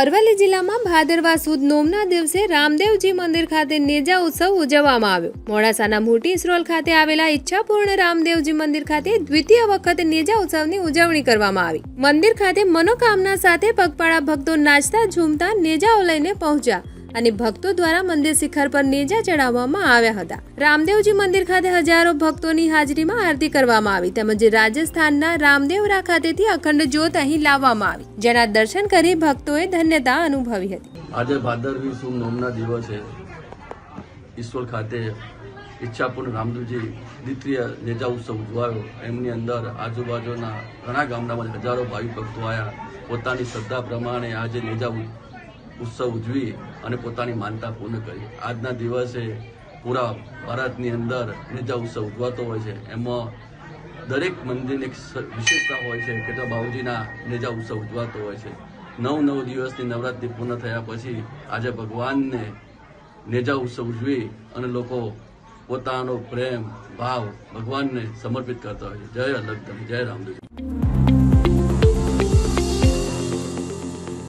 અરવલ્લી જિલ્લામાં ભાદરવા સુદ નોમના દિવસે રામદેવજી મંદિર ખાતે નેજા ઉત્સવ ઉજવવામાં આવ્યો. મોડાસાના મોટી ઇસરોલ ખાતે આવેલા ઈચ્છાપૂર્ણ રામદેવજી મંદિર ખાતે દ્વિતીય વખત નેજા ઉત્સવની ઉજવણી કરવામાં આવી. મંદિર ખાતે મનોકામના સાથે પગપાળા ભક્તો નાચતા, ઝૂમતા, નેજાઓ લઈને પહોંચ્યા. અને ભક્તો દ્વારા મંદિર શિખર પર નેજા ચડાવવામાં આવ્યા હતા. રામદેવજી મંદિર ખાતે હજારો ભક્તોની હાજરીમાં આરતી કરવામાં આવી તેમજ રાજસ્થાનના રામદેવરા ખાતેથી અખંડ જ્યોત અહીં લાવવામાં આવી, જેના દર્શન કરી ભક્તોએ ધન્યતા અનુભવી હતી. આજે ભાદરવી સુમ નોમના દિવસે ઈશ્વર ખાતે ઈચ્છાપૂર્ણ રામદેવજી દ્વિતીય નેજા ઉત્સવ ઉજવાયો. એમની અંદર આજુબાજુના ઘણા ગામડામાં હજારો ભાવિ ભક્તો આવ્યા પોતાની શ્રદ્ધા પ્રમાણે આજે નેજા ઉત્સવ ઉજવી અને પોતાની માનતા પૂર્ણ કરી. આજના દિવસે પૂરા ભારતની અંદર નેજા ઉત્સવ ઉજવાતો હોય છે. એમાં દરેક મંદિરની એક વિશેષતા હોય છે કે તો બાઉજીના નેજા ઉત્સવ ઉજવાતો હોય છે. નવ નવ દિવસની નવરાત્રિ પૂર્ણ થયા પછી આજે ભગવાનને નેજા ઉત્સવ ઉજવી અને લોકો પોતાનો પ્રેમ, ભાવ ભગવાનને સમર્પિત કરતા હોય છે. જય અલગ જય રામદેવ